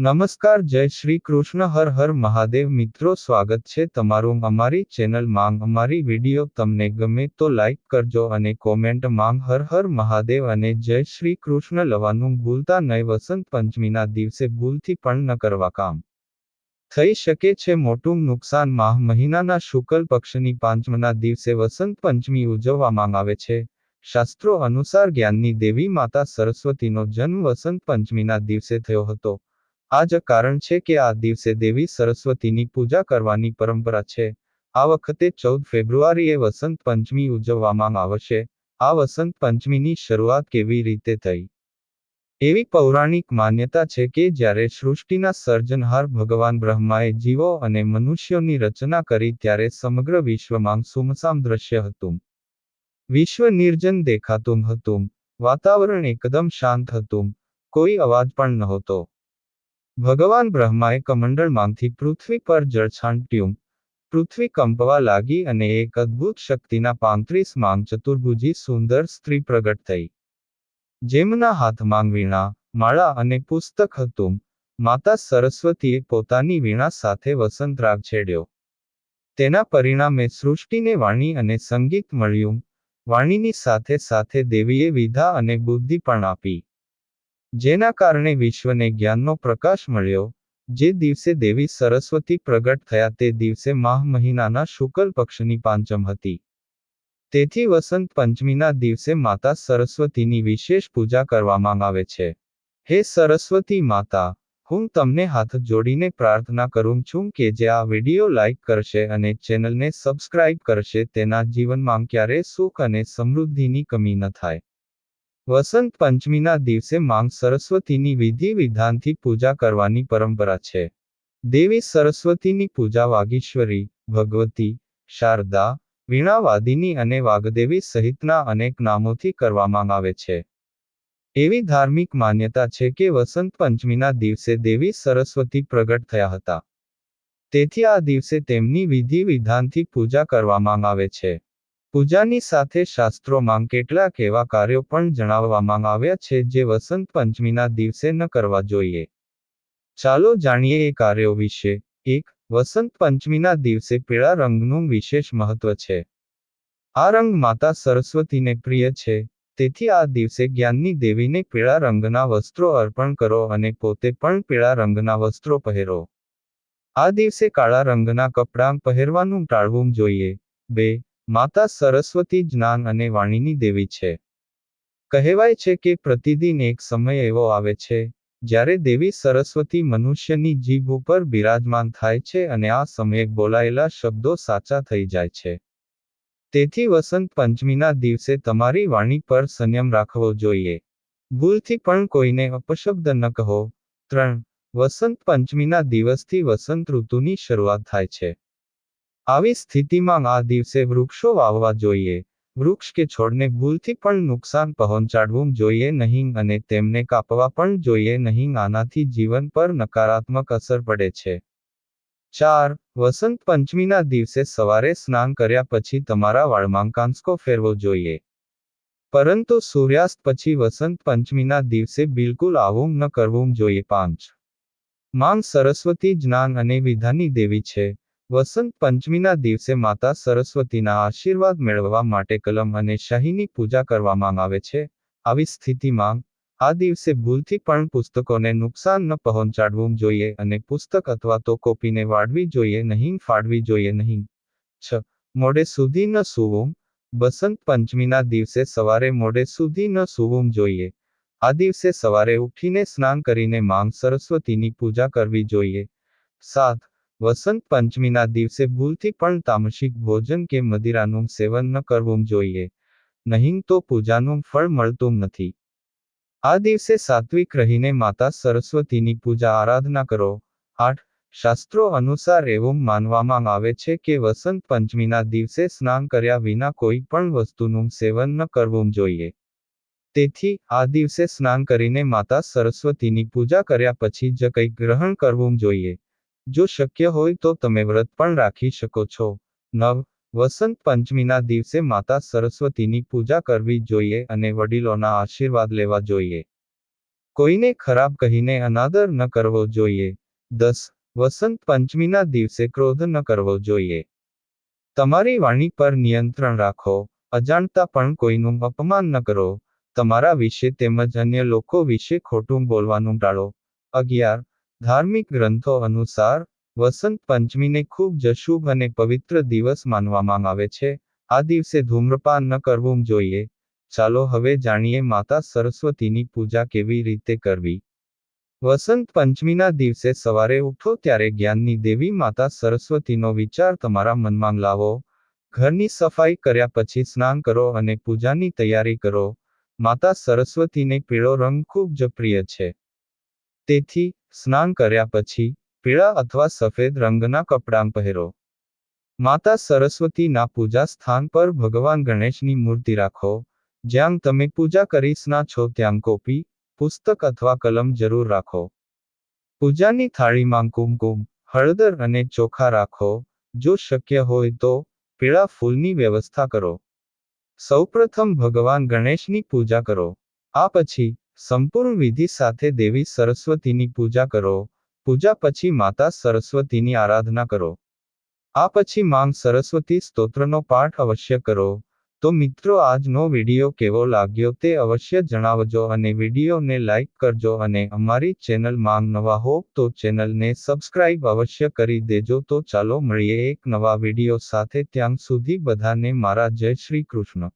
નમસ્કાર, જય શ્રી કૃષ્ણ, હર હર મહાદેવ. મિત્રો, સ્વાગત છે તમારું અમારી ચેનલ માંગ. અમારી વીડિયો તમને ગમે તો લાઈક કરજો અને કોમેન્ટ માંગ. હર હર મહાદેવ અને જય શ્રી કૃષ્ણ લવાનું ભૂલતા નહીં. વસંત પંચમીના દિવસે ભૂલથી પણ ન કરવા કામ. થઈ શકે છે મોટું નુકસાન. માહ મહિનાના શુક્લ પક્ષની પાંચમના દિવસે વસંત પંચમી ઉજવવામાં આવે છે. શાસ્ત્રો અનુસાર જ્ઞાનની દેવી માતા સરસ્વતીનો જન્મ વસંત પંચમીના દિવસે થયો હતો. આ જ કારણ છે કે આ દિવસે દેવી સરસ્વતીની પૂજા કરવાની પરંપરા છે. આ વખતે ચૌદ ફેબ્રુઆરીએ વસંત પંચમી ઉજવવામાં આવશે આ વસંત પંચમીની શરૂઆત કેવી રીતે થઈ? એવી પૌરાણિક માન્યતા છે કે જ્યારે સૃષ્ટિના સર્જનહાર ભગવાન બ્રહ્માએ જીવો અને મનુષ્યોની રચના કરી ત્યારે સમગ્ર વિશ્વમાં સુમસામ દ્રશ્ય હતું. વિશ્વ નિર્જન દેખાતું હતું. વાતાવરણ એકદમ શાંત હતું. કોઈ અવાજ પણ નહોતો. ભગવાન બ્રહ્માએ કમંડળમાંથી પૃથ્વી પર જળછાંટ્યું પૃથ્વી કંપવા લાગી અને એક અદ્ભુત શક્તિના પાંત્રીસ માંગ ચતુર્ભુજી સુંદર સ્ત્રી પ્રગટ થઈ. જેમના હાથમાં વીણા, માળા અને પુસ્તક હતું, માતા સરસ્વતીએ પોતાની વીણા સાથે વસંત રાગ છેડ્યો. તેના પરિણામે સૃષ્ટિને વાણી અને સંગીત મળ્યું, વાણીની સાથે સાથે દેવીએ વિધા અને બુદ્ધિ પણ આપી. જેના કારણે વિશ્વને જ્ઞાનનો પ્રકાશ મળ્યો, જે દિવસે દેવી સરસ્વતી પ્રગટ થયા તે દિવસે માહ મહિનાના શુક્લ પક્ષની પાંચમ હતી. તેથી વસંત પંચમીના દિવસે માતા સરસ્વતીની વિશેષ પૂજા કરવામાં આવે છે. હે સરસ્વતી માતા, હું તમને હાથ જોડીને પ્રાર્થના કરું છું કે જે આ વીડિયો લાઈક કરશે અને ચેનલને સબસ્ક્રાઇબ કરશે તેના જીવનમાં ક્યારે સુખ અને સમૃદ્ધિની કમી ન થાય. વસંત પંચમીના દિવસે માંગ સરસ્વતીની વિધિ વિધાનથી પૂજા કરવાની પરંપરા છે. દેવી સરસ્વતીની પૂજા વાગીશ્વરી, ભગવતી, શારદા, વીણાવાદિની અને વાગદેવી સહિતના અનેક નામોથી કરવામાં આવે છે. એવી ધાર્મિક માન્યતા છે કે વસંત પંચમીના દિવસે દેવી સરસ્વતી પ્રગટ થયા હતા. તેથી આ દિવસે તેમની વિધિ વિધાનથી પૂજા કરવામાં આવે છે. પૂજાની સાથે શાસ્ત્રોમાં કેટલાક એવા કાર્યો પણ જણાવવામાં આવ્યા છે જે વસંત પંચમીના દિવસે ન કરવા જોઈએ. ચાલો જાણીએ એ કાર્યો વિશે. એક, વસંત પંચમીના દિવસે પીળા રંગનું વિશેષ મહત્વ છે. આ રંગ માતા સરસ્વતીને પ્રિય છે. તેથી આ દિવસે જ્ઞાનની દેવીને પીળા રંગના વસ્ત્રો અર્પણ કરો અને પોતે પણ પીળા રંગના વસ્ત્રો પહેરો. આ દિવસે કાળા રંગના કપડાં પહેરવાનું ટાળવું જોઈએ. બે માતા સરસ્વતી જ્ઞાન અને વાણીની દેવી છે. કહેવાય છે કે પ્રતિદિન એક સમય એવો આવે છે, જ્યારે દેવી સરસ્વતી મનુષ્યની જીભ ઉપર બિરાજમાન થાય છે અને આ સમયે બોલાયેલા શબ્દો સાચા થઈ જાય છે. તેથી વસંત પંચમીના દિવસે તમારી વાણી પર સંયમ રાખવો જોઈએ. ભૂલથી પણ કોઈને અપશબ્દ ન કહો. ત્રણ, વસંત પંચમીના દિવસથી વસંત ઋતુની શરૂઆત થાય છે. આવી સ્થિતિમાં આ દિવસે વૃક્ષો વાવવા જોઈએ. વૃક્ષ કે છોડને ભૂલથી પણ નુકસાન પહોંચાડવું જોઈએ નહીં અને તેમને કાપવા પણ જોઈએ નહીં, આનાથી જીવન પર નકારાત્મક અસર પડે છે. ચાર, વસંત પંચમીના દિવસે સવારે સ્નાન કર્યા પછી તમારા વાળમાં કાંસકો ફેરવો જોઈએ. પરંતુ સૂર્યાસ્ત પછી વસંત પંચમીના દિવસે બિલકુલ આવું ન કરવું જોઈએ. પાંચ, માંગ સરસ્વતી જ્ઞાન અને વિધાની દેવી છે. વસંત પંચમીના દિવસે માતા સરસ્વતીના આશીર્વાદ મેળવવા માટે કલમ અને શાહીની પૂજા કરવામાં આવે છે. આવી સ્થિતિમાં આ દિવસે ભૂલથી પણ પુસ્તકોને નુકસાન ન પહોંચાડવું જોઈએ અને પુસ્તક અથવા તો કોપીને વાળવી જોઈએ નહીં ફાડવી જોઈએ નહીં. છ. મોડે સુધી ન સૂવું. બસંત પંચમીના દિવસે સવારે મોડે સુધી ન સૂવું જોઈએ. આ દિવસે સવારે ઉઠીને સ્નાન કરીને માંગ સરસ્વતીની પૂજા કરવી જોઈએ. સાત. વસંત પંચમીના દિવસે ભૂલથી પણ તામસિક ભોજન કે મદિરાનું સેવન ન કરવું જોઈએ. નહીં તો પૂજાનું ફળ મળતું નથી. આ દિવસે સાત્વિક રહીને માતા સરસ્વતીની પૂજા આરાધના કરો. આઠ, શાસ્ત્રો અનુસાર એવું માનવામાં આવે છે કે વસંત પંચમીના દિવસે સ્નાન કર્યા વિના કોઈ પણ વસ્તુનું સેવન ન કરવું જોઈએ. તેથી, આ દિવસે સ્નાન કરીને માતા સરસ્વતીની પૂજા કર્યા પછી જ કંઈક ગ્રહણ કરવું જોઈએ. જો શક્ય હોય તો તમે વ્રત પણ રાખી શકો છો. નવ, વસંત પંચમીના દિવસે માતા સરસ્વતીની પૂજા કરવી જોઈએ અને વડીલોના આશીર્વાદ લેવા જોઈએ. કોઈને ખરાબ કહીને અનાદર ન કરવો જોઈએ. દસ, વસંત પંચમીના દિવસે ક્રોધ ન કરવો જોઈએ. તમારી વાણી પર નિયંત્રણ રાખો. અજાણતા પણ કોઈનું અપમાન ન કરો. તમારા વિશે તેમજ અન્ય લોકો વિશે ખોટું બોલવાનું ટાળો. અગિયાર ધાર્મિક ગ્રંથો અનુસાર વસંત પંચમીને ખૂબ જ શુભ અને પવિત્ર દિવસ માનવામાં આવે છે. આ દિવસે ધૂમ્રપાન ન કરવું જોઈએ. ચાલો હવે જાણીએ માતા સરસ્વતીની પૂજા કેવી રીતે કરવી. વસંત પંચમીના દિવસે સવારે ઉઠો ત્યારે જ્ઞાનની દેવી માતા સરસ્વતીનો વિચાર તમારા મનમાં લાવો. ઘરની સફાઈ કર્યા પછી સ્નાન કરો અને પૂજાની તૈયારી કરો. માતા સરસ્વતીને પીળો રંગ ખૂબ જ પ્રિય છે. તેથી સ્નાન કર્યા પછી પીળા અથવા સફેદ રંગના કપડાં પહેરો. માતા સરસ્વતીના પૂજા સ્થાન પર ભગવાન ગણેશની મૂર્તિ રાખો, જ્યાં તમે પૂજા કરીશના છો ત્યાં કોપી, પુસ્તક અથવા કલમ જરૂર રાખો. પૂજાની થાળીમાં કુમકુમ, હળદર અને ચોખા રાખો, જો શક્ય હોય તો પીળા ફૂલની વ્યવસ્થા કરો. સૌપ્રથમ ભગવાન ગણેશની પૂજા કરો. આ પછી સંપૂર્ણ વિધિ સાથે દેવી સરસ્વતીની પૂજા કરો. પૂજા પછી માતા સરસ્વતીની આરાધના કરો. આ પછી માંગ સરસ્વતી સ્તોત્રનો પાઠ અવશ્ય કરો. તો મિત્રો, આજનો વીડિયો કેવો લાગ્યો તે અવશ્ય જણાવજો અને વિડીયોને લાઇક કરજો અને અમારી ચેનલ માંગ નવા હો તો ચેનલને સબસ્ક્રાઇબ અવશ્ય કરી દેજો. તો ચાલો મળીએ એક નવા વીડિયો સાથે. ત્યાં સુધી બધાને મારા જય શ્રી કૃષ્ણ.